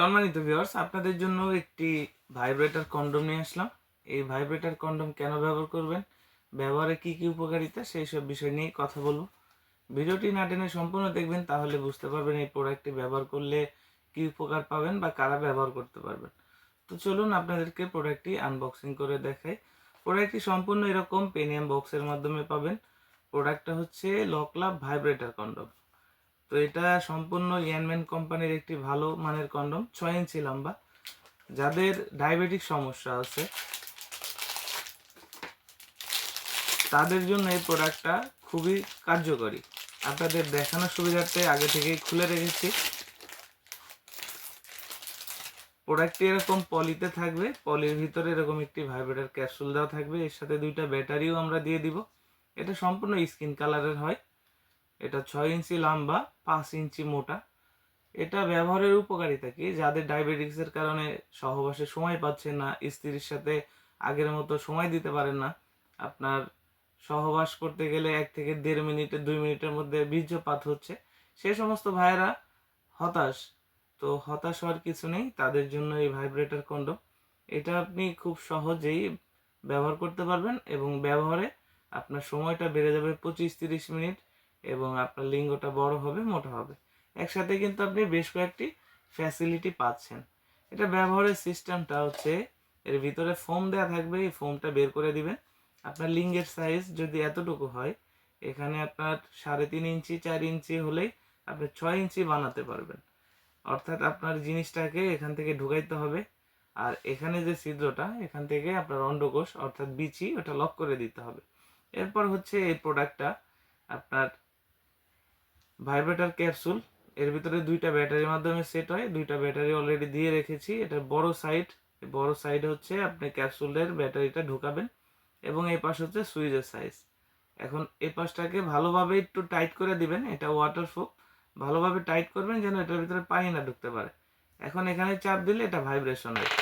সম্মানিত ভিউয়ার্স আপনাদের জন্য একটি ভাইব্রেটর কন্ডম নিয়ে আসলাম। এই ভাইব্রেটর কন্ডম কেন ব্যবহার করবেন? ব্যবহারে কি কি উপকারিতা? সেই সব বিষয় নিয়ে কথা বলব। ভিডিওটি না টেনে সম্পূর্ণ দেখবেন, তাহলে বুঝতে পারবেন এই প্রোডাক্টটি ব্যবহার করলে কি উপকার পাবেন বা কারা ব্যবহার করতে পারবেন। তো চলুন আপনাদেরকে প্রোডাক্টটি আনবক্সিং করে দেখাই। প্রোডাক্টটি সম্পূর্ণ এরকম পেনিয়াম বক্সের মাধ্যমে পাবেন। প্রোডাক্টটা হচ্ছে লকলাভ ভাইব্রেটর কন্ডম তো এটা সম্পূর্ণ ইয়ানম্যান কোম্পানির একটি ভালো মানের কন্ডম, ছয় ইঞ্চি লম্বা। যাদের ডায়াবেটিক সমস্যা আছে, তাদের জন্য এই প্রোডাক্টটা খুবই কার্যকরী। আপনাদের দেখানোর সুবিধার্থে আগে থেকেই খুলে রেখেছি। প্রোডাক্টটি এরকম পলিতে থাকবে, পলির ভিতরে এরকম একটি ভাইব্রেটার ক্যাপসুল দেওয়া থাকবে। এর সাথে দুইটা ব্যাটারিও আমরা দিয়ে দিব। এটা সম্পূর্ণ স্কিন কালারের হয়। এটা ছয় ইঞ্চি লম্বা, পাঁচ ইঞ্চি মোটা। এটা ব্যবহারের উপকারিতা কি? যাদের ডায়াবেটিক্সের কারণে সহবাসে সময় পাচ্ছেন না, স্ত্রীর সাথে আগের মতো সময় দিতে পারেন না, আপনার সহবাস করতে গেলে এক থেকে দেড় মিনিটে, দুই মিনিটের মধ্যে বীর্যপাত হচ্ছে। সে সমস্ত ভাইয়েরা হতাশ। তো হতাশ হওয়ার কিছু নেই, তাদের জন্য এই ভাইব্রেটার কন্ডম এটা আপনি খুব সহজেই ব্যবহার করতে পারবেন এবং ব্যবহারে আপনার সময়টা বেড়ে যাবে পঁচিশ তিরিশ মিনিট। এবং আপনার লিঙ্গটা বড় হবে, মোটা হবে। একসাথে কিন্তু আপনি বেশ কয়েকটি ফ্যাসিলিটি পাচ্ছেন। এটা ব্যবহারের সিস্টেমটা হচ্ছে, এর ভিতরে ফোম দেওয়া থাকবে, এই ফোমটা বের করে দিবেন। আপনার লিঙ্গের সাইজ যদি এতটুকু হয়, এখানে আপনার সাড়ে তিন ইঞ্চি, চার ইঞ্চি হলেই আপনি ছয় ইঞ্চি বানাতে পারবেন। অর্থাৎ আপনার জিনিসটাকে এখান থেকে ঢুকাইতে হবে। আর এখানে যে ছিদ্রটা, এখান থেকে আপনার অন্ডকোষ, অর্থাৎ বিচি, ওটা লক করে দিতে হবে। এরপর হচ্ছে এই প্রোডাক্টটা আপনার ভাইব্রেটার ক্যাপসুল। এর ভিতরে দুইটা ব্যাটারির মাধ্যমে সেট হয়। দুইটা ব্যাটারি অলরেডি দিয়ে রেখেছি। এটা বড় সাইড বড় সাইড হচ্ছে আপনি ক্যাপসুলের ব্যাটারিটা ঢুকাবেন এবং এই পাশ হচ্ছে সুইচের সাইজ এখন এই পাশটাকে ভালোভাবে একটু টাইট করে দিবেন। এটা ওয়াটারপ্রুফ ভালোভাবে টাইট করবেন যেন এটার ভিতরে পানি না ঢুকতে পারে। এখন এখানে চাপ দিলে এটা ভাইব্রেশন হবে।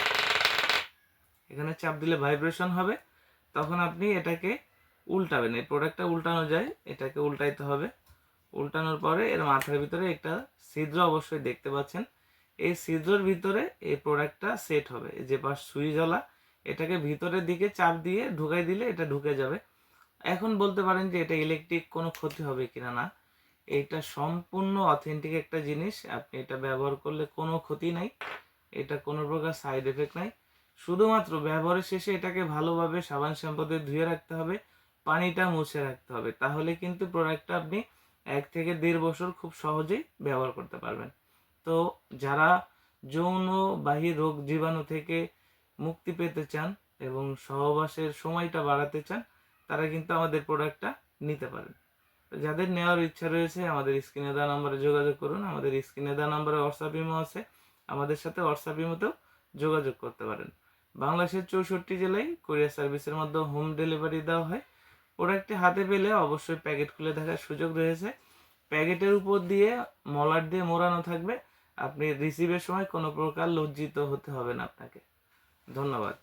এখানে চাপ দিলে ভাইব্রেশন হবে। তখন আপনি এটাকে উল্টাবেন। এই প্রোডাক্টটা উল্টানো যায়। এটাকে উল্টাইতে হবে। উল্টানোর পরে এর মাথার ভিতরে একটা ছিদ্র অবশ্যই দেখতে পাচ্ছেন। এই ছিদ্রর ভিতরে এই প্রোডাক্টটা সেট হবে। যে পাশ সুইচওয়ালা এটাকে ভিতরের দিকে চাপ দিয়ে ঢুকাই দিলে এটা ঢুকে যাবে। এখন বলতে পারেন যে এটা ইলেকট্রিক কোনো ক্ষতি হবে কিনা না। এটা সম্পূর্ণ অথেন্টিক একটা জিনিস। আপনি এটা ব্যবহার করলে কোনো ক্ষতি নাই। এটা কোনো প্রকার সাইড এফেক্ট নাই। শুধুমাত্র ব্যবহারের শেষে এটাকে ভালোভাবে সাবান শ্যাম্পু দিয়ে ধুয়ে রাখতে হবে। পানিটা মুছে রাখতে হবে। তাহলে কিন্তু প্রোডাক্টটা আপনি এক থেকে দেড় বছর খুব সহজেই ব্যবহার করতে পারবেন। তো যারা যৌন বাহী রোগ জীবাণু থেকে মুক্তি পেতে চান এবং সহবাসের সময়টা বাড়াতে চান, তারা কিন্তু আমাদের প্রোডাক্টটা নিতে পারেন। যাদের নেওয়ার ইচ্ছা রয়েছে, আমাদের স্ক্রিনে দেওয়া নাম্বারে যোগাযোগ করুন। আমাদের স্ক্রিনে দেওয়া নাম্বারে হোয়াটসঅ্যাপ ইমো আছে। আমাদের সাথে হোয়াটসঅ্যাপ ইমোতেও যোগাযোগ করতে পারেন। বাংলাদেশের চৌষট্টি জেলায় কোরিয়ার সার্ভিসের মাধ্যমে হোম ডেলিভারি দেওয়া হয়। প্রোডাক্টটি হাতে পেলে অবশ্যই প্যাকেট খুলে দেখার সুযোগ রয়েছে। প্যাকেটের উপর দিয়ে মলার দিয়ে মোড়ানো থাকবে। আপনি রিসিভের সময় কোনো প্রকার লজ্জিত হতে হবে না আপনাকে। ধন্যবাদ।